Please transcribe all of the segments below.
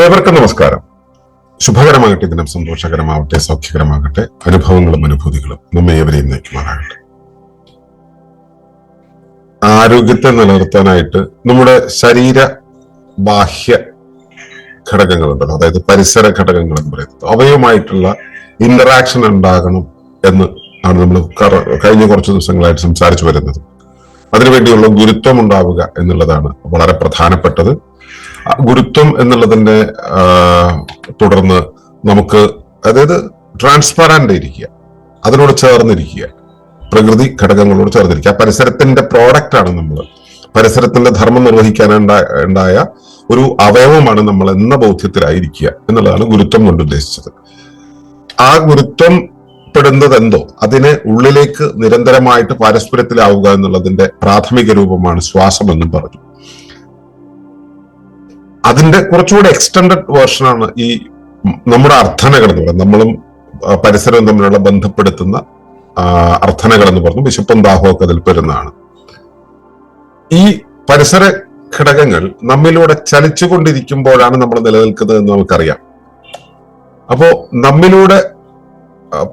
ഏവർക്കും നമസ്കാരം. ശുഭകരമാകട്ടെ ദിനം സന്തോഷകരമാവട്ടെ സൗഖ്യകരമാകട്ടെ അനുഭവങ്ങളും അനുഭൂതികളും നമ്മെ ഏവരെയും നയിക്കുമാറാകട്ടെ. ആരോഗ്യത്തെ നിലനിർത്താനായിട്ട് നമ്മുടെ ശരീര ബാഹ്യ ഘടകങ്ങളുണ്ടല്ലോ അതായത് പരിസര ഘടകങ്ങൾ എന്ന് പറയുന്നത് അവയുമായിട്ടുള്ള ഇന്ററാക്ഷൻ ഉണ്ടാകണം എന്ന് ആണ് നമ്മൾ കഴിഞ്ഞ കുറച്ച് ദിവസങ്ങളായിട്ട് സംസാരിച്ചു വരുന്നത്. അതിനുവേണ്ടിയുള്ള ഗുരുത്വം ഉണ്ടാവുക എന്നുള്ളതാണ് വളരെ പ്രധാനപ്പെട്ടത്. ഗുരുത്വം എന്നുള്ളതിന്റെ തുടർന്ന് നമുക്ക് അതായത് ട്രാൻസ്പെറന്റ് ഇരിക്കുക അതിനോട് ചേർന്നിരിക്കുക. പ്രകൃതി ഘടകങ്ങളോട് ചേർന്നിരിക്കുക. ആ പരിസരത്തിന്റെ പ്രോഡക്റ്റ് ആണ് നമ്മൾ പരിസരത്തിന്റെ ധർമ്മം നിർവഹിക്കാൻ ഉണ്ടാ- ഉണ്ടായ ഒരു അവയവമാണ് നമ്മൾ എന്ന ബോധ്യത്തിലായിരിക്കുക എന്നുള്ളതാണ് ഗുരുത്വം കൊണ്ട് ഉദ്ദേശിച്ചത്. ആ ഗുരുത്വം പെടുന്നത് എന്തോ? അതിനെ ഉള്ളിലേക്ക് നിരന്തരമായിട്ട് പാരസ്പര്യത്തിലാവുക എന്നുള്ളതിന്റെ പ്രാഥമിക രൂപമാണ് ശ്വാസം എന്നും പറഞ്ഞു. അതിന്റെ കുറച്ചുകൂടെ എക്സ്റ്റൻഡഡ് വേർഷനാണ് ഈ നമ്മുടെ അർത്ഥനകൾ എന്ന് പറയുന്നത് നമ്മളും പരിസരവും തമ്മിലുള്ള ബന്ധപ്പെടുത്തുന്ന അർത്ഥനകൾ എന്ന് പറഞ്ഞു വിശപ്പും ദാഹവും ഒക്കെ അതിൽ പെരുന്നതാണ് ഈ പരിസര ഘടകങ്ങൾ നമ്മിലൂടെ ചലിച്ചുകൊണ്ടിരിക്കുമ്പോഴാണ് നമ്മൾ നിലനിൽക്കുന്നത് എന്ന് നമുക്കറിയാം. അപ്പോ നമ്മിലൂടെ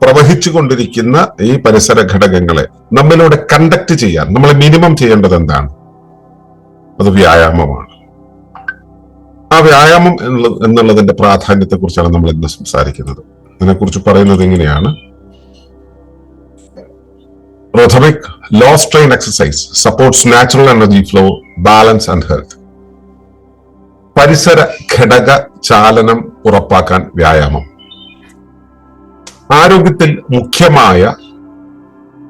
പ്രവഹിച്ചു കൊണ്ടിരിക്കുന്ന ഈ പരിസര ഘടകങ്ങളെ നമ്മിലൂടെ കണ്ടക്ട് ചെയ്യാൻ നമ്മൾ മിനിമം ചെയ്യേണ്ടത് എന്താണ്? അത് വ്യായാമമാണ്. ആ വ്യായാമം എന്നുള്ള- എന്നുള്ളതിന്റെ പ്രാധാന്യത്തെ കുറിച്ചാണ് നമ്മൾ ഇന്ന് സംസാരിക്കുന്നത്. അതിനെക്കുറിച്ച് പറയുന്നത് എങ്ങനെയാണ് rhythmic low strain exercise supports natural energy flow balance and health പരിസര ഘടക ചാലനം ഉറപ്പാക്കാൻ വ്യായാമം. ആരോഗ്യത്തിൽ മുഖ്യമായ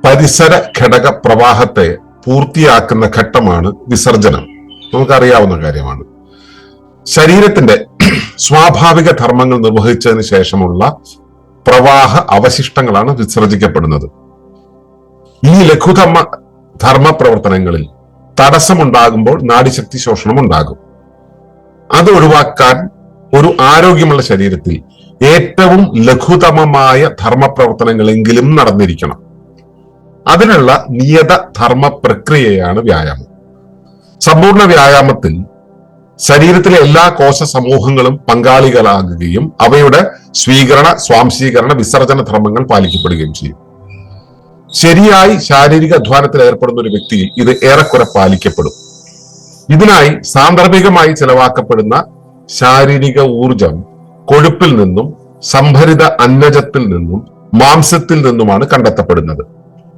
പരിസര ഘടക പ്രവാഹത്തെ പൂർത്തിയാക്കുന്ന ഘട്ടമാണ് വിസർജനം. നമുക്കറിയാവുന്ന കാര്യമാണ്. ശരീരത്തിന്റെ സ്വാഭാവിക ധർമ്മങ്ങൾ നിർവഹിച്ചതിന് ശേഷമുള്ള പ്രവാഹ അവശിഷ്ടങ്ങളാണ് വിസർജിക്കപ്പെടുന്നത്. ഈ ലഘുധർമ്മ ധർമ്മ പ്രവർത്തനങ്ങളിൽ തടസ്സമുണ്ടാകുമ്പോൾ നാഡിശക്തി ശോഷണം ഉണ്ടാകും അത് ഒഴിവാക്കാൻ ഒരു ആരോഗ്യമുള്ള ശരീരത്തിൽ ഏറ്റവും ലഘുതമമായ ധർമ്മപ്രവർത്തനങ്ങളെങ്കിലും നടന്നിരിക്കണം. അതിനുള്ള നിയത ധർമ്മ പ്രക്രിയയാണ് വ്യായാമം. സമ്പൂർണ വ്യായാമത്തിൽ ശരീരത്തിലെ എല്ലാ കോശ സമൂഹങ്ങളും പങ്കാളികളാകുകയും അവയുടെ സ്വീകരണ സ്വാംശീകരണ വിസർജന ധർമ്മങ്ങൾ പാലിക്കപ്പെടുകയും ചെയ്യും. ശരിയായി ശാരീരിക അധ്വാനത്തിൽ ഏർപ്പെടുന്ന ഒരു വ്യക്തിയിൽ ഇത് ഏറെക്കുറെ പാലിക്കപ്പെടും. ഇതിനായി സാന്ദർഭികമായി ചെലവാക്കപ്പെടുന്ന ശാരീരിക ഊർജം കൊഴുപ്പിൽ നിന്നും സംഭരിത അന്നജത്തിൽ നിന്നും മാംസത്തിൽ നിന്നുമാണ് കണ്ടെത്തപ്പെടുന്നത്.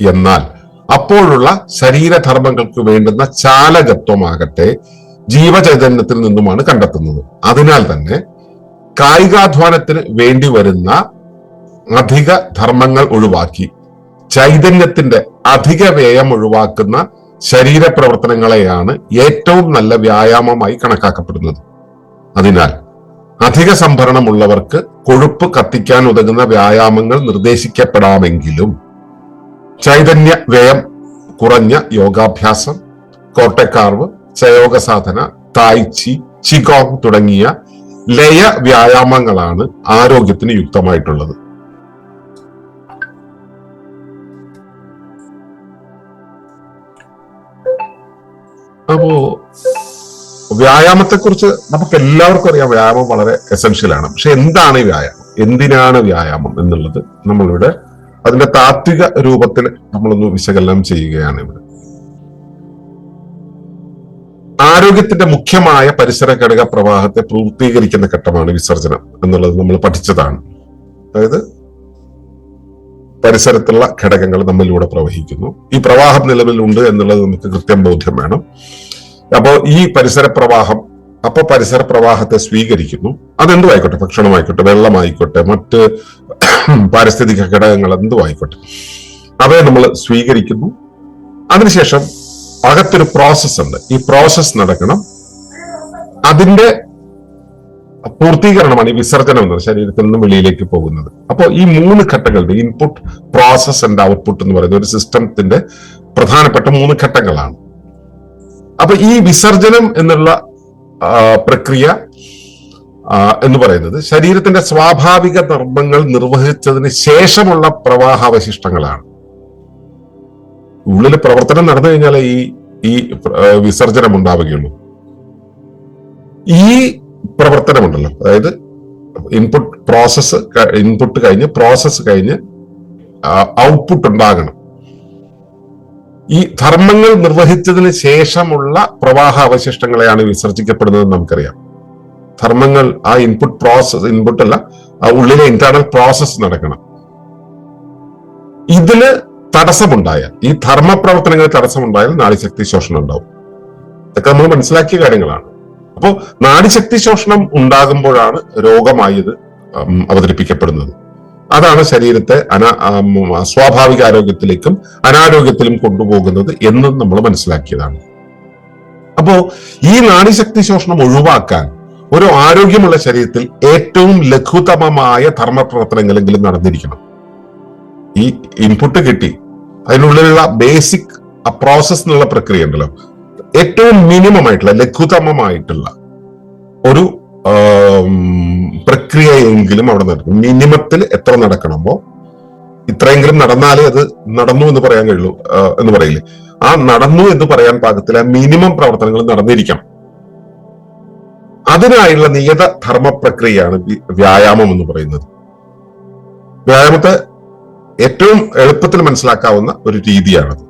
എന്നാൽ അപ്പോഴുള്ള ശരീരധർമ്മങ്ങൾക്ക് വേണ്ടുന്ന ചാലകത്വമാകട്ടെ ജീവചൈതന്യത്തിൽ നിന്നുമാണ് കണ്ടെത്തുന്നത്. അതിനാൽ തന്നെ കായികാധ്വാനത്തിന് വേണ്ടി വരുന്ന അധിക ധർമ്മങ്ങൾ ഒഴിവാക്കി ചൈതന്യത്തിന്റെ അധിക വ്യയം ഒഴിവാക്കുന്ന ശരീരപ്രവർത്തനങ്ങളെയാണ് ഏറ്റവും നല്ല വ്യായാമമായി കണക്കാക്കപ്പെടുന്നത്. അതിനാൽ അധിക സംഭരണമുള്ളവർക്ക് കൊഴുപ്പ് കത്തിക്കാൻ ഉതകുന്ന വ്യായാമങ്ങൾ നിർദ്ദേശിക്കപ്പെടാമെങ്കിലും ചൈതന്യ വ്യയം കുറഞ്ഞ യോഗാഭ്യാസം കോട്ടക്കാർവ് ചയോഗ സാധന തായ്ചി ചിഗോങ് തുടങ്ങിയ ലയ വ്യായാമങ്ങളാണ് ആരോഗ്യത്തിന് യുക്തമായിട്ടുള്ളത്. അപ്പോ വ്യായാമത്തെക്കുറിച്ച് നമുക്ക് എല്ലാവർക്കും അറിയാം വ്യായാമം വളരെ എസെൻഷ്യൽ ആണ്. പക്ഷെ എന്താണ് ഈ വ്യായാമം? എന്തിനാണ് വ്യായാമം എന്നുള്ളത് നമ്മളിവിടെ അതിന്റെ താത്വിക രൂപത്തിൽ നമ്മളൊന്ന് വിശകലനം ചെയ്യുകയാണ് ഇവിടെ. ആരോഗ്യത്തിന്റെ മുഖ്യമായ പരിസര ഘടക പ്രവാഹത്തെ പൂർത്തീകരിക്കുന്ന ഘട്ടമാണ് വിസർജനം എന്നുള്ളത് നമ്മൾ പഠിച്ചതാണ്. അതായത് പരിസരത്തുള്ള ഘടകങ്ങൾ നമ്മളിലൂടെ പ്രവഹിക്കുന്നു. ഈ പ്രവാഹം നിലവിലുണ്ട് എന്നുള്ളത് നമുക്ക് കൃത്യം ബോധ്യം വേണം. അപ്പോൾ ഈ പരിസര പ്രവാഹം അപ്പൊ പരിസര പ്രവാഹത്തെ സ്വീകരിക്കുന്നു. അതെന്തും ആയിക്കോട്ടെ ഭക്ഷണമായിക്കോട്ടെ വെള്ളമായിക്കോട്ടെ മറ്റ് പാരിസ്ഥിതിക ഘടകങ്ങൾ എന്തും ആയിക്കോട്ടെ അവയെ നമ്മൾ സ്വീകരിക്കുന്നു. അതിനുശേഷം അകത്തൊരു പ്രോസസ് ഉണ്ട്. ഈ പ്രോസസ് നടക്കണം. അതിന്റെ പൂർത്തീകരണമാണ് ഈ വിസർജനം എന്നത് ശരീരത്തിൽ നിന്ന് വെളിയിലേക്ക് പോകുന്നത്. അപ്പോൾ ഈ മൂന്ന് ഘട്ടങ്ങളുടെ ഇൻപുട്ട് പ്രോസസ് ആൻഡ് ഔട്ട്പുട്ട് എന്ന് പറയുന്ന ഒരു സിസ്റ്റത്തിന്റെ പ്രധാനപ്പെട്ട മൂന്ന് ഘട്ടങ്ങളാണ്. അപ്പൊ ഈ വിസർജനം എന്നുള്ള പ്രക്രിയ എന്ന് പറയുന്നത് ശരീരത്തിന്റെ സ്വാഭാവിക ധർമ്മങ്ങൾ നിർവഹിച്ചതിന് ശേഷമുള്ള പ്രവാഹാവശിഷ്ടങ്ങളാണ്. ഉള്ളിൽ പ്രവർത്തനം നടന്നു കഴിഞ്ഞാൽ ഈ ഈ വിസർജനം ഉണ്ടാവുകയുള്ളൂ. ഈ പ്രവർത്തനമുണ്ടല്ലോ. അതായത് ഇൻപുട്ട് പ്രോസസ് ഇൻപുട്ട് കഴിഞ്ഞ് പ്രോസസ്സ് കഴിഞ്ഞ് ഔട്ട്പുട്ട് ഉണ്ടാകണം. ഈ ധർമ്മങ്ങൾ നിർവഹിച്ചതിന് ശേഷമുള്ള പ്രവാഹ അവശിഷ്ടങ്ങളെയാണ് വിസർജിക്കപ്പെടുന്നത് നമുക്കറിയാം. ധർമ്മങ്ങൾ ആ ഇൻപുട്ട് പ്രോസസ് ഇൻപുട്ട് അല്ല ആ ഉള്ളിലെ ഇന്റേണൽ പ്രോസസ്സ് നടക്കണം. ഇതിൽ തടസ്സമുണ്ടായാൽ ഈ ധർമ്മ പ്രവർത്തനങ്ങളിൽ തടസ്സമുണ്ടായാൽ നാടിശക്തി ശോഷണം ഉണ്ടാവും. ഇതൊക്കെ നമ്മൾ മനസ്സിലാക്കിയ കാര്യങ്ങളാണ്. അപ്പോൾ നാടിശക്തി ശോഷണം ഉണ്ടാകുമ്പോഴാണ് രോഗമായി ഇത് അവതരിപ്പിക്കപ്പെടുന്നത്. അതാണ് ശരീരത്തെ അനാ സ്വാഭാവിക ആരോഗ്യത്തിലേക്കും അനാരോഗ്യത്തിലും കൊണ്ടുപോകുന്നത് എന്നും നമ്മൾ മനസ്സിലാക്കിയതാണ്. അപ്പോ ഈ നാടിശക്തി ശോഷണം ഒഴിവാക്കാൻ ഒരു ആരോഗ്യമുള്ള ശരീരത്തിൽ ഏറ്റവും ലഘുതമമായ ധർമ്മപ്രവർത്തനങ്ങളെങ്കിലും നടന്നിരിക്കണം. ഈ ഇൻപുട്ട് കിട്ടി അതിനുള്ളിലുള്ള ബേസിക് പ്രോസസ് എന്നുള്ള പ്രക്രിയ ഉണ്ടല്ലോ ഏറ്റവും മിനിമം ആയിട്ടുള്ള ലഘുതമമായിട്ടുള്ള ഒരു പ്രക്രിയയെങ്കിലും അവിടെ നടക്കും. മിനിമത്തിൽ എത്ര നടക്കണമോ ഇത്രയെങ്കിലും നടന്നാലേ അത് നടന്നു എന്ന് പറയാൻ കഴിയുള്ളൂ എന്ന് പറയില്ലേ. ആ നടന്നു എന്ന് പറയാൻ പാകത്തിൽ മിനിമം പ്രവർത്തനങ്ങൾ നടന്നിരിക്കണം. അതിനായുള്ള നിയത ധർമ്മ പ്രക്രിയയാണ് വ്യായാമം എന്ന് പറയുന്നത്. വ്യായാമത്തെ ഏറ്റവും എളുപ്പത്തിൽ മനസ്സിലാക്കാവുന്ന ഒരു രീതിയാണത്.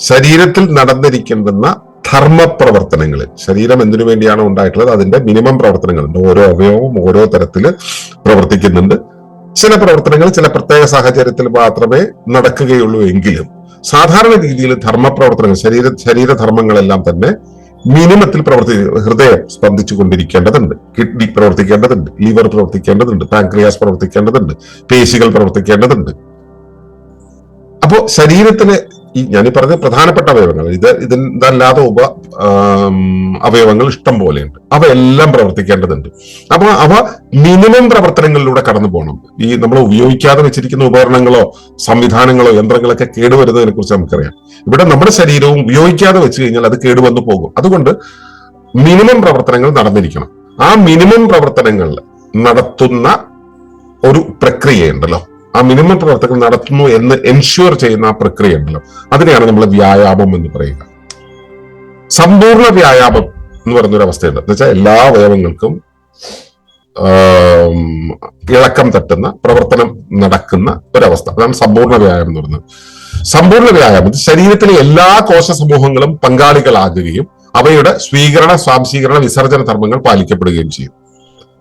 ശരീരത്തിൽ നടന്നിരിക്കേണ്ടുന്ന ധർമ്മ പ്രവർത്തനങ്ങൾ ശരീരം എന്തിനു വേണ്ടിയാണോ ഉണ്ടായിട്ടുള്ളത്? അതിന്റെ മിനിമം പ്രവർത്തനങ്ങളുണ്ട്. ഓരോ അവയവവും ഓരോ തരത്തിൽ പ്രവർത്തിക്കുന്നുണ്ട്. ചില പ്രവർത്തനങ്ങൾ ചില പ്രത്യേക സാഹചര്യത്തിൽ മാത്രമേ നടക്കുകയുള്ളൂ എങ്കിലും സാധാരണ രീതിയിൽ ധർമ്മ പ്രവർത്തനങ്ങൾ ശരീര ശരീരധർമ്മങ്ങളെല്ലാം തന്നെ മിനിമത്തിൽ പ്രവർത്തി ഹൃദയം സ്പന്ദിച്ചു കൊണ്ടിരിക്കേണ്ടതുണ്ട്. കിഡ്നി പ്രവർത്തിക്കേണ്ടതുണ്ട്. ലിവർ പ്രവർത്തിക്കേണ്ടതുണ്ട്. പാൻക്രിയാസ് പ്രവർത്തിക്കേണ്ടതുണ്ട്. പേശികൾ പ്രവർത്തിക്കേണ്ടതുണ്ട്. അപ്പോ ശരീരത്തിലെ ഈ ഞാനീ പറഞ്ഞ പ്രധാനപ്പെട്ട അവയവങ്ങൾ. ഇത് ഇതല്ലാതെ ഉപ അവയവങ്ങൾ ഇഷ്ടം പോലെയുണ്ട്. അവയെല്ലാം പ്രവർത്തിക്കേണ്ടതുണ്ട്. അപ്പൊ അവ മിനിമം പ്രവർത്തനങ്ങളിലൂടെ കടന്നു പോകണം. ഈ നമ്മൾ ഉപയോഗിക്കാതെ വെച്ചിരിക്കുന്ന ഉപകരണങ്ങളോ സംവിധാനങ്ങളോ യന്ത്രങ്ങളൊക്കെ കേടുവരുന്നതിനെ കുറിച്ച് നമുക്കറിയാം. ഇവിടെ നമ്മുടെ ശരീരവും ഉപയോഗിക്കാതെ വെച്ച് കഴിഞ്ഞാൽ അത് കേടുവന്നു പോകും. അതുകൊണ്ട് മിനിമം പ്രവർത്തനങ്ങൾ നടന്നിരിക്കണം. ആ മിനിമം പ്രവർത്തനങ്ങൾ നടത്തുന്ന ഒരു പ്രക്രിയയുണ്ടല്ലോ. ആ മിനിമം പ്രവർത്തനം നടത്തുന്നു എന്ന് എൻഷുർ ചെയ്യുന്ന ആ പ്രക്രിയ ഉണ്ടല്ലോ. അതിനെയാണ് നമ്മൾ വ്യായാമം എന്ന് പറയുക. സമ്പൂർണ വ്യായാമം എന്ന് പറയുന്ന ഒരു അവസ്ഥയുണ്ട്. എന്ന് വെച്ചാൽ എല്ലാ അവയവങ്ങൾക്കും ഇളക്കം തട്ടുന്ന പ്രവർത്തനം നടക്കുന്ന ഒരവസ്ഥ. അതാണ് സമ്പൂർണ വ്യായാമം എന്ന് പറയുന്നത്. സമ്പൂർണ വ്യായാമം ശരീരത്തിലെ എല്ലാ കോശ സമൂഹങ്ങളും പങ്കാളികളാകുകയും അവയുടെ സ്വീകരണ സ്വാംശീകരണ വിസർജന ധർമ്മങ്ങൾ പാലിക്കപ്പെടുകയും ചെയ്യും.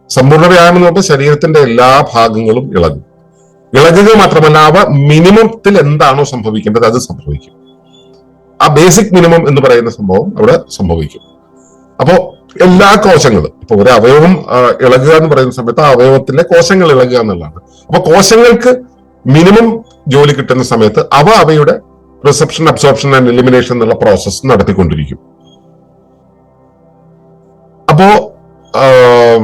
സമ്പൂർണ വ്യായാമം എന്ന് പറഞ്ഞാൽ ശരീരത്തിന്റെ എല്ലാ ഭാഗങ്ങളും ഇളകും. ഇളകുക മാത്രമല്ല അവ മിനിമത്തിൽ എന്താണോ സംഭവിക്കേണ്ടത് അത് സംഭവിക്കും. ആ ബേസിക് മിനിമം എന്ന് പറയുന്ന സംഭവം അവിടെ സംഭവിക്കും. അപ്പോ എല്ലാ കോശങ്ങളും ഇപ്പൊ ഒരു അവയവം ഇളകുക എന്ന് പറയുന്ന സമയത്ത് ആ അവയവത്തിലെ കോശങ്ങൾ ഇളകുക എന്നുള്ളതാണ്. അപ്പൊ കോശങ്ങൾക്ക് മിനിമം ജോലി കിട്ടുന്ന സമയത്ത് അവ അവയുടെ റിസപ്ഷൻ അബ്സോർപ്ഷൻ ആൻഡ് എലിമിനേഷൻ എന്നുള്ള പ്രോസസ്സ് നടത്തിക്കൊണ്ടിരിക്കും.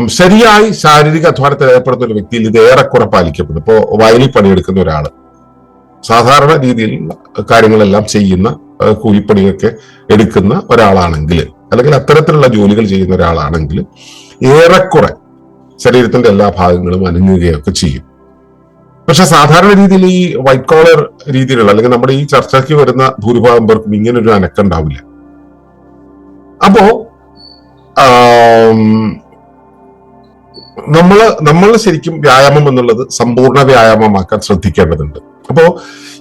ശരിയായി ശാരീരിക അധ്വാനത്തിൽ ഏർപ്പെടുന്ന ഒരു വ്യക്തിയിൽ ഇത് ഏറെക്കുറെ പാലിക്കപ്പെടും ഇപ്പോ വയലിൽ പണിയെടുക്കുന്ന ഒരാൾ സാധാരണ രീതിയിൽ കാര്യങ്ങളെല്ലാം ചെയ്യുന്ന കൂലിപ്പണിയൊക്കെ എടുക്കുന്ന ഒരാളാണെങ്കിൽ അല്ലെങ്കിൽ അത്തരത്തിലുള്ള ജോലികൾ ചെയ്യുന്ന ഒരാളാണെങ്കിൽ ഏറെക്കുറെ ശരീരത്തിന്റെ എല്ലാ ഭാഗങ്ങളും അനങ്ങുകയൊക്കെ ചെയ്യും. പക്ഷെ സാധാരണ രീതിയിൽ ഈ വൈറ്റ് കോളർ രീതിയിലുള്ള അല്ലെങ്കിൽ നമ്മുടെ ഈ ചർച്ചയ്ക്ക് വരുന്ന ഭൂരിഭാഗം പേർക്കും ഇങ്ങനെ ഒരു അനക്കുണ്ടാവില്ല അപ്പോ നമ്മൾ നമ്മൾ ശരിക്കും വ്യായാമം എന്നുള്ളത് സമ്പൂർണ വ്യായാമമാക്കാൻ ശ്രദ്ധിക്കേണ്ടതുണ്ട്. അപ്പോ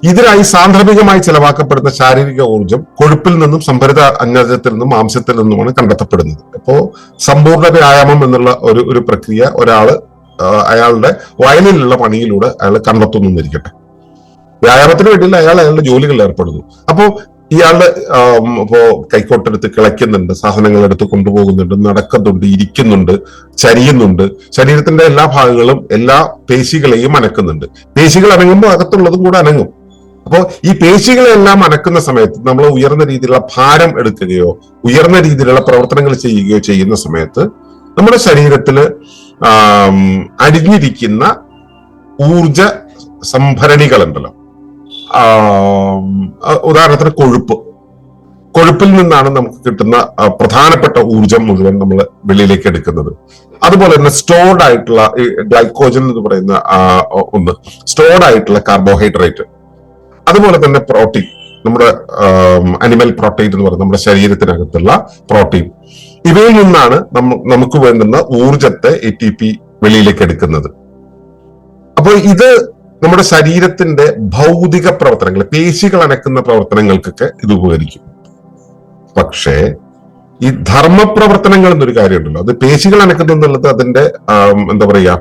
ഇതിനായി സാന്ദർഭികമായി ചെലവാക്കപ്പെടുന്ന ശാരീരിക ഊർജം കൊഴുപ്പിൽ നിന്നും സംഭരിത അന്നജത്തിൽ നിന്നും മാംസത്തിൽ നിന്നുമാണ് കണ്ടെത്തപ്പെടുന്നത്. അപ്പോ സമ്പൂർണ വ്യായാമം എന്നുള്ള ഒരു ഒരു പ്രക്രിയ ഒരാൾ അയാളുടെ വയലിലുള്ള പണിയിലൂടെ അയാൾ കണ്ടെത്തുന്നു എന്നിരിക്കട്ടെ വ്യായാമത്തിന് വേണ്ടിയില്ല അയാൾ അയാളുടെ ജോലികളിൽ ഏർപ്പെടുന്നു. അപ്പോ ഇയാളുടെ ഇപ്പോ കൈക്കോട്ടെടുത്ത് കിളയ്ക്കുന്നുണ്ട് സാധനങ്ങൾ എടുത്ത് കൊണ്ടുപോകുന്നുണ്ട് നടക്കുന്നുണ്ട് ഇരിക്കുന്നുണ്ട് ചരിയുന്നുണ്ട്. ശരീരത്തിന്റെ എല്ലാ ഭാഗങ്ങളും എല്ലാ പേശികളെയും അനക്കുന്നുണ്ട്. പേശികൾ അനങ്ങുമ്പോൾ അകത്തുള്ളതും കൂടെ അനങ്ങും. അപ്പോൾ ഈ പേശികളെല്ലാം അനക്കുന്ന സമയത്ത് നമ്മൾ ഉയർന്ന രീതിയിലുള്ള ഭാരം എടുക്കുകയോ ഉയർന്ന രീതിയിലുള്ള പ്രവർത്തനങ്ങൾ ചെയ്യുകയോ ചെയ്യുന്ന സമയത്ത് നമ്മുടെ ശരീരത്തിൽ അടിഞ്ഞിരിക്കുന്ന ഊർജ സംഭരണികളുണ്ടല്ലോ. ഉദാഹരണത്തിന് കൊഴുപ്പ്. കൊഴുപ്പിൽ നിന്നാണ് നമുക്ക് കിട്ടുന്ന പ്രധാനപ്പെട്ട ഊർജം മുഴുവൻ നമ്മൾ വെളിയിലേക്ക് എടുക്കുന്നത്. അതുപോലെ തന്നെ സ്റ്റോർഡ് ആയിട്ടുള്ള ഗ്ലൈക്കോജൻ എന്ന് പറയുന്ന ഒന്ന് സ്റ്റോർഡ് ആയിട്ടുള്ള കാർബോഹൈഡ്രേറ്റ് അതുപോലെ തന്നെ പ്രോട്ടീൻ നമ്മുടെ അനിമൽ പ്രോട്ടീൻ എന്ന് പറയുന്നത് നമ്മുടെ ശരീരത്തിനകത്തുള്ള പ്രോട്ടീൻ ഇവയിൽ നിന്നാണ് നമുക്ക് വേണ്ടുന്ന ഊർജത്തെ എ ടി പി വെളിയിലേക്ക് എടുക്കുന്നത്. അപ്പോൾ ഇത് നമ്മുടെ ശരീരത്തിന്റെ ഭൗതിക പ്രവർത്തനങ്ങൾ പേശികൾ അനക്കുന്ന പ്രവർത്തനങ്ങൾക്കൊക്കെ ഇത് ഉപകരിക്കും. പക്ഷേ ഈ ധർമ്മ ധർമ്മപ്രവർത്തനങ്ങൾ എന്നൊരു കാര്യമുണ്ടല്ലോ. അത് പേശികൾ അനക്കുന്നു എന്നുള്ളത് അതിന്റെ എന്താ പറയാ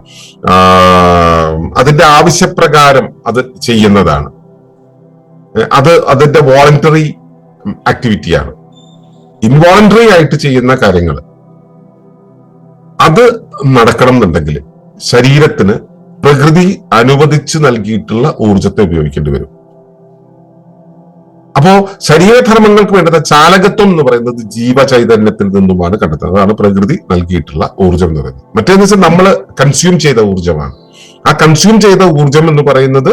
അതിന്റെ ആവശ്യപ്രകാരം അത് ചെയ്യുന്നതാണ്. അത് അതിന്റെ വോളണ്ടറി ആക്ടിവിറ്റിയാണ് ഇൻവോളണ്ടറി ആയിട്ട് ചെയ്യുന്ന കാര്യങ്ങൾ. അത് നടക്കണം എന്നുണ്ടെങ്കിൽ ശരീരത്തിന് പ്രകൃതി അനുവദിച്ചു നൽകിയിട്ടുള്ള ഊർജത്തെ ഉപയോഗിക്കേണ്ടി വരും. അപ്പോ ശരീരധർമ്മങ്ങൾക്ക് വേണ്ടുന്ന ചാലകത്വം എന്ന് പറയുന്നത് ജീവചൈതന്യത്തിൽ നിന്നുമാണ് കണ്ടെത്തുന്നത്. അതാണ് പ്രകൃതി നൽകിയിട്ടുള്ള ഊർജം എന്ന് പറയുന്നത്. മറ്റേന്ന് വെച്ചാൽ നമ്മൾ കൺസ്യൂം ചെയ്ത ഊർജമാണ് ആ കൺസ്യൂം ചെയ്ത ഊർജം എന്ന് പറയുന്നത്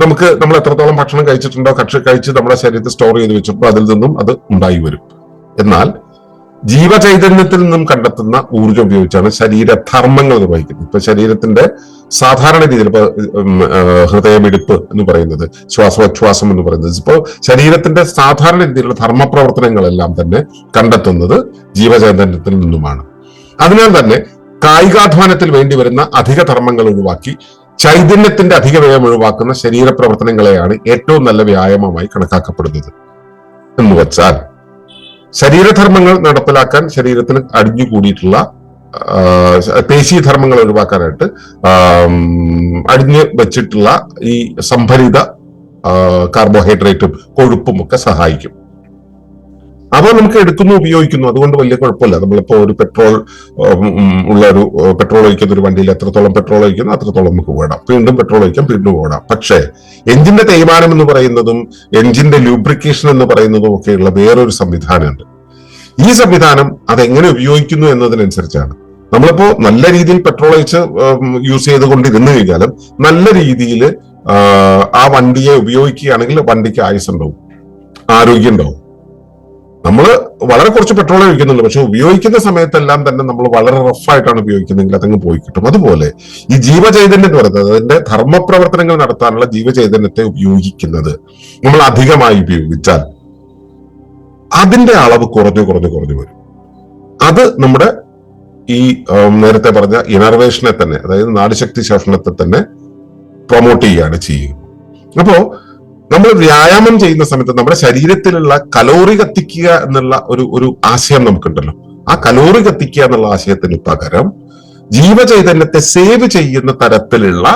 നമുക്ക് നമ്മൾ എത്രത്തോളം ഭക്ഷണം കഴിച്ചിട്ടുണ്ടോ കക്ഷി കഴിച്ച് നമ്മുടെ ശരീരത്തിൽ സ്റ്റോർ ചെയ്ത് വെച്ചിട്ടുണ്ടോ അതിൽ നിന്നും അത് ഉണ്ടായി വരും. എന്നാൽ ജീവചൈതന്യത്തിൽ നിന്നും കണ്ടെത്തുന്ന ഊർജം ഉപയോഗിച്ചാണ് ശരീരധർമ്മങ്ങൾ നിർവഹിക്കുന്നത്. ഇപ്പൊ ശരീരത്തിന്റെ സാധാരണ രീതിയിൽ ഇപ്പൊ ഹൃദയമിടിപ്പ് എന്ന് പറയുന്നത് ശ്വാസോച്ഛ്വാസം എന്ന് പറയുന്നത് ഇപ്പോൾ ശരീരത്തിന്റെ സാധാരണ രീതിയിലുള്ള ധർമ്മപ്രവർത്തനങ്ങളെല്ലാം തന്നെ കണ്ടെത്തുന്നത് ജീവചൈതന്യത്തിൽ നിന്നുമാണ്. അതിനാൽ തന്നെ കായികാധ്വാനത്തിൽ വേണ്ടി വരുന്ന അധിക ധർമ്മങ്ങൾ ഒഴിവാക്കി ചൈതന്യത്തിന്റെ അധിക വ്യയം ഒഴിവാക്കുന്ന ശരീരപ്രവർത്തനങ്ങളെയാണ് ഏറ്റവും നല്ല വ്യായാമമായി കണക്കാക്കപ്പെടുന്നത്. എന്ന് വച്ചാൽ ശരീരധർമ്മങ്ങൾ നടപ്പിലാക്കാൻ ശരീരത്തിൽ അടിഞ്ഞുകൂടിയിട്ടുള്ള പേശീധർമ്മങ്ങൾ ഒഴിവാക്കാനായിട്ട് അടിഞ്ഞു വെച്ചിട്ടുള്ള ഈ സംഭരിത കാർബോഹൈഡ്രേറ്റും കൊഴുപ്പും ഒക്കെ സഹായിക്കും. അവ നമുക്ക് എടുക്കുന്നു ഉപയോഗിക്കുന്നു. അതുകൊണ്ട് വലിയ കുഴപ്പമില്ല. നമ്മളിപ്പോ ഒരു പെട്രോൾ ഉള്ള ഒരു പെട്രോൾ ഒഴിക്കുന്ന ഒരു വണ്ടിയിൽ എത്രത്തോളം പെട്രോൾ ഒഴിക്കുന്നു അത്രത്തോളം നമുക്ക് ഓടാം. വീണ്ടും പെട്രോൾ ഒഴിക്കാം വീണ്ടും ഓടാം. പക്ഷേ എഞ്ചിന്റെ തേയ്മാനം എന്ന് പറയുന്നതും എഞ്ചിന്റെ ലൂബ്രിക്കേഷൻ എന്ന് പറയുന്നതും ഒക്കെയുള്ള വേറൊരു സംവിധാനമുണ്ട്. ഈ സംവിധാനം അതെങ്ങനെ ഉപയോഗിക്കുന്നു എന്നതിനനുസരിച്ചാണ്. നമ്മളിപ്പോ നല്ല രീതിയിൽ പെട്രോൾ ഒഴിച്ച് യൂസ് ചെയ്തുകൊണ്ടിരുന്നു കഴിഞ്ഞാലും നല്ല രീതിയിൽ ആ വണ്ടിയെ ഉപയോഗിക്കുകയാണെങ്കിൽ വണ്ടിക്ക് ആയുസ് ഉണ്ടാവും ആരോഗ്യം ഉണ്ടാവും നമ്മൾ വളരെ കുറച്ച് പെട്രോൾ ഉപയോഗിക്കുന്നുണ്ട് പക്ഷെ ഉപയോഗിക്കുന്ന സമയത്തെല്ലാം തന്നെ നമ്മൾ വളരെ റഫായിട്ടാണ് ഉപയോഗിക്കുന്നതെങ്കിൽ അതങ്ങ് പോയി കിട്ടും. അതുപോലെ ഈ ജീവചൈതന്യം എന്ന് പറയുന്നത് അതിന്റെ ധർമ്മപ്രവർത്തനങ്ങൾ നടത്താനുള്ള ജീവചൈതന്യത്തെ ഉപയോഗിക്കുന്നത് നമ്മൾ അധികമായി ഉപയോഗിച്ചാൽ അതിന്റെ അളവ് കുറഞ്ഞു കുറഞ്ഞു കുറഞ്ഞു വരും. അത് നമ്മുടെ ഈ നേരത്തെ പറഞ്ഞ ഇനർവേഷനെ തന്നെ അതായത് നാടിശക്തി ശോഷണത്തെ തന്നെ പ്രൊമോട്ട് ചെയ്യുകയാണ് ചെയ്യുക അപ്പോ നമ്മൾ വ്യായാമം ചെയ്യുന്ന സമയത്ത് നമ്മുടെ ശരീരത്തിലുള്ള കലോറി കത്തിക്കുക എന്നുള്ള ഒരു ഒരു ആശയം നമുക്കുണ്ടല്ലോ. ആ കലോറി കത്തിക്കുക എന്നുള്ള ആശയത്തിന് പകരം ജീവചൈതന്യത്തെ സേവ് ചെയ്യുന്ന തരത്തിലുള്ള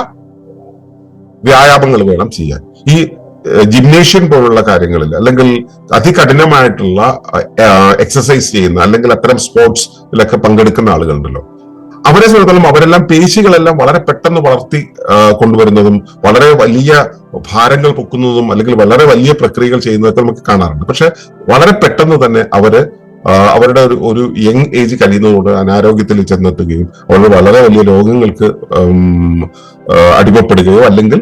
വ്യായാമങ്ങൾ വേണം ചെയ്യാൻ. ഈ ജിംനേഷ്യം പോലുള്ള കാര്യങ്ങളിൽ അല്ലെങ്കിൽ അതികഠിനമായിട്ടുള്ള എക്സസൈസ് ചെയ്യുന്ന അല്ലെങ്കിൽ അത്തരം സ്പോർട്സിലൊക്കെ പങ്കെടുക്കുന്ന ആളുകളുണ്ടല്ലോ. അവരെ സംബന്ധിച്ചിടത്തോളം അവരെല്ലാം പേശികളെല്ലാം വളരെ പെട്ടെന്ന് വളർത്തി കൊണ്ടുവരുന്നതും വളരെ വലിയ ഭാരങ്ങൾ പൊക്കുന്നതും അല്ലെങ്കിൽ വളരെ വലിയ പ്രക്രിയകൾ ചെയ്യുന്നതൊക്കെ നമുക്ക് കാണാറുണ്ട്. പക്ഷെ വളരെ പെട്ടെന്ന് തന്നെ അവർ അവരുടെ ഒരു ഒരു യങ് ഏജ് കഴിയുന്നതോട് അനാരോഗ്യത്തിൽ ചെന്നെത്തുകയും അവർ വളരെ വലിയ രോഗങ്ങൾക്ക് അടിമപ്പെടുകയോ അല്ലെങ്കിൽ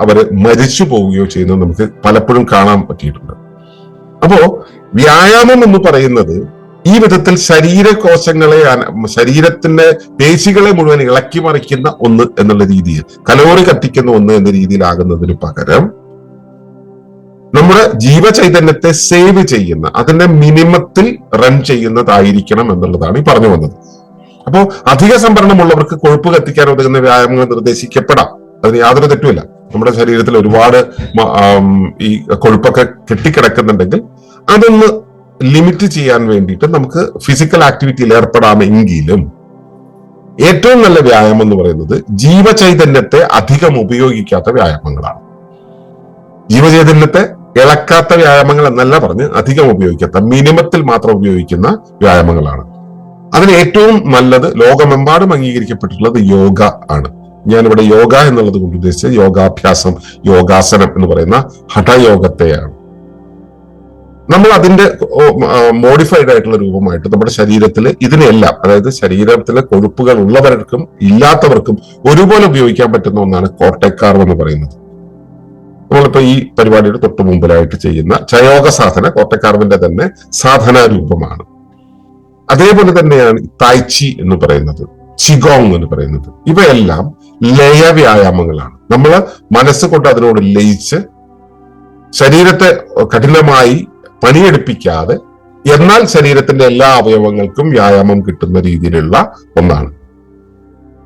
അവർ മരിച്ചു പോവുകയോ ചെയ്യുന്നത് നമുക്ക് പലപ്പോഴും കാണാൻ പറ്റിയിട്ടുണ്ട്. അപ്പോ വ്യായാമം എന്ന് പറയുന്നത് ഈ വിധത്തിൽ ശരീരകോശങ്ങളെ കോശങ്ങളെ ശരീരത്തിന്റെ പേശികളെ മുഴുവൻ ഇളക്കി മറിക്കുന്ന ഒന്ന് എന്നുള്ള രീതിയിൽ കലോറി കത്തിക്കുന്ന ഒന്ന് എന്ന രീതിയിലാകുന്നതിന് പകരം നമ്മുടെ ജീവചൈതന്യത്തെ സേവ് ചെയ്യുന്ന അതിന്റെ മിനിമത്തിൽ റൺ ചെയ്യുന്നതായിരിക്കണം എന്നുള്ളതാണ് ഈ പറഞ്ഞു വന്നത്. അപ്പോ അധിക സംഭരണമുള്ളവർക്ക് കൊഴുപ്പ് കത്തിക്കാൻ ഉതകുന്ന വ്യായാമങ്ങൾ നിർദ്ദേശിക്കപ്പെടാം. അതിന് യാതൊരു തെറ്റുമില്ല. നമ്മുടെ ശരീരത്തിൽ ഒരുപാട് ഈ കൊഴുപ്പൊക്കെ കെട്ടിക്കിടക്കുന്നുണ്ടെങ്കിൽ അതൊന്ന് ലിമിറ്റ് ചെയ്യാൻ വേണ്ടിയിട്ട് നമുക്ക് ഫിസിക്കൽ ആക്ടിവിറ്റിയിൽ ഏർപ്പെടാമെങ്കിലും ഏറ്റവും നല്ല വ്യായാമം എന്ന് പറയുന്നത് ജീവചൈതന്യത്തെ അധികം ഉപയോഗിക്കാത്ത വ്യായാമങ്ങളാണ്. ജീവചൈതന്യത്തെ ഇളക്കാത്ത വ്യായാമങ്ങൾ എന്നല്ല പറഞ്ഞ് അധികം ഉപയോഗിക്കാത്ത മിനിമത്തിൽ മാത്രം ഉപയോഗിക്കുന്ന വ്യായാമങ്ങളാണ്. അതിന് ഏറ്റവും നല്ലത് ലോകമെമ്പാടും അംഗീകരിക്കപ്പെട്ടിട്ടുള്ളത് യോഗ ആണ്. ഞാനിവിടെ യോഗ എന്നുള്ളത് കൊണ്ട് ഉദ്ദേശിച്ചത് യോഗാഭ്യാസം യോഗാസനം എന്ന് പറയുന്ന ഹഠയോഗത്തെയാണ്. നമ്മൾ അതിന്റെ മോഡിഫൈഡ് ആയിട്ടുള്ള രൂപമായിട്ട് നമ്മുടെ ശരീരത്തിൽ ഇതിനെല്ലാം അതായത് ശരീരത്തിലെ കൊഴുപ്പുകൾ ഉള്ളവർക്കും ഇല്ലാത്തവർക്കും ഒരുപോലെ ഉപയോഗിക്കാൻ പറ്റുന്ന ഒന്നാണ് കോർട്ടെക്കാർ എന്ന് പറയുന്നത്. നമ്മളിപ്പോ ഈ പരിപാടിയുടെ തൊട്ട് മുമ്പിലായിട്ട് ചെയ്യുന്ന ചയോഗ സാധന കോട്ടക്കാർവിന്റെ തന്നെ സാധനാ രൂപമാണ്. അതേപോലെ തന്നെയാണ് തായ്ചി എന്ന് പറയുന്നത് ചിഗോങ് എന്ന് പറയുന്നത്. ഇവയെല്ലാം ലയ വ്യായാമങ്ങളാണ്. നമ്മൾ മനസ്സുകൊണ്ട് അതിനോട് ലയിച്ച് ശരീരത്തെ കഠിനമായി പണിയെടുപ്പിക്കാതെ എന്നാൽ ശരീരത്തിന്റെ എല്ലാ അവയവങ്ങൾക്കും വ്യായാമം കിട്ടുന്ന രീതിയിലുള്ള ഒന്നാണ്.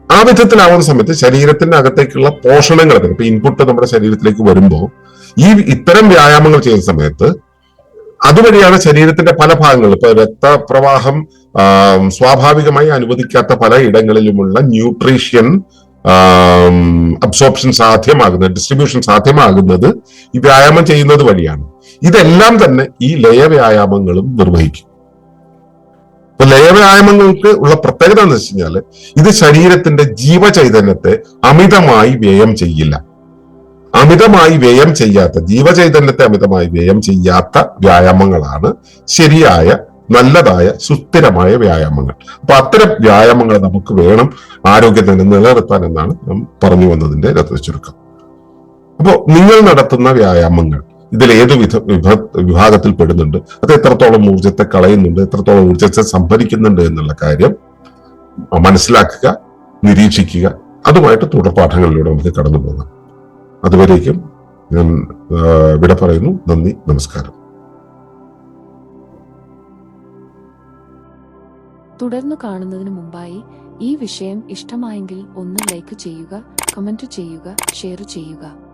ആ വിധത്തിലാവുന്ന സമയത്ത് ശരീരത്തിന്റെ അകത്തേക്കുള്ള പോഷണങ്ങൾ ഇപ്പൊ ഇൻപുട്ട് നമ്മുടെ ശരീരത്തിലേക്ക് വരുമ്പോൾ ഈ ഇത്തരം വ്യായാമങ്ങൾ ചെയ്യുന്ന സമയത്ത് അതുവഴിയാണ് ശരീരത്തിന്റെ പല ഭാഗങ്ങൾ ഇപ്പൊ രക്തപ്രവാഹം സ്വാഭാവികമായി അനുവദിക്കാത്ത പല ഇടങ്ങളിലുമുള്ള ന്യൂട്രീഷ്യൻ അബ്സോർപ്ഷൻ സാധ്യമാകുന്നത് ഡിസ്ട്രിബ്യൂഷൻ സാധ്യമാകുന്നത് ഈ വ്യായാമം ചെയ്യുന്നത് വഴിയാണ്. ഇതെല്ലാം തന്നെ ഈ ലയവ്യായാമങ്ങളും നിർവഹിക്കും. ഇപ്പൊ ലയവ്യായാമങ്ങൾക്ക് ഉള്ള പ്രത്യേകത എന്ന് വെച്ച് കഴിഞ്ഞാൽ ഇത് ശരീരത്തിന്റെ ജീവചൈതന്യത്തെ അമിതമായി വ്യയം ചെയ്യില്ല. അമിതമായി വ്യയം ചെയ്യാത്ത ജീവചൈതന്യത്തെ അമിതമായി വ്യയം ചെയ്യാത്ത വ്യായാമങ്ങളാണ് ശരിയായ നല്ലതായ സുസ്ഥിരമായ വ്യായാമങ്ങൾ. അപ്പൊ അത്തരം വ്യായാമങ്ങൾ നമുക്ക് വേണം ആരോഗ്യത്തിന് നിലനിർത്താൻ എന്നാണ് നാം പറഞ്ഞു വന്നതിന്റെ രത്ന ചുരുക്കം അപ്പോ നിങ്ങൾ നടത്തുന്ന വ്യായാമങ്ങൾ ഇതിൽ ഏത് വിധ വിഭ വിഭാഗത്തിൽ പെടുന്നുണ്ട്? അത് എത്രത്തോളം ഊർജത്തെ കളയുന്നുണ്ട്? എത്രത്തോളം ഊർജത്തെ സംഭരിക്കുന്നുണ്ട് എന്നുള്ള കാര്യം മനസ്സിലാക്കുക നിരീക്ഷിക്കുക. അതുമായിട്ട് തുടർപാഠങ്ങളിലൂടെ നമുക്ക് കടന്നു പോകാം. അതുവരേക്കും ഞാൻ വിട പറയുന്നു. നന്ദി നമസ്കാരം. തുടർന്നു കാണുന്നതിന് മുമ്പായി ഈ വിഷയം ഇഷ്ടമായെങ്കിൽ ഒന്ന് ലൈക്ക് ചെയ്യുക കമന്റ് ചെയ്യുക ഷെയർ ചെയ്യുക.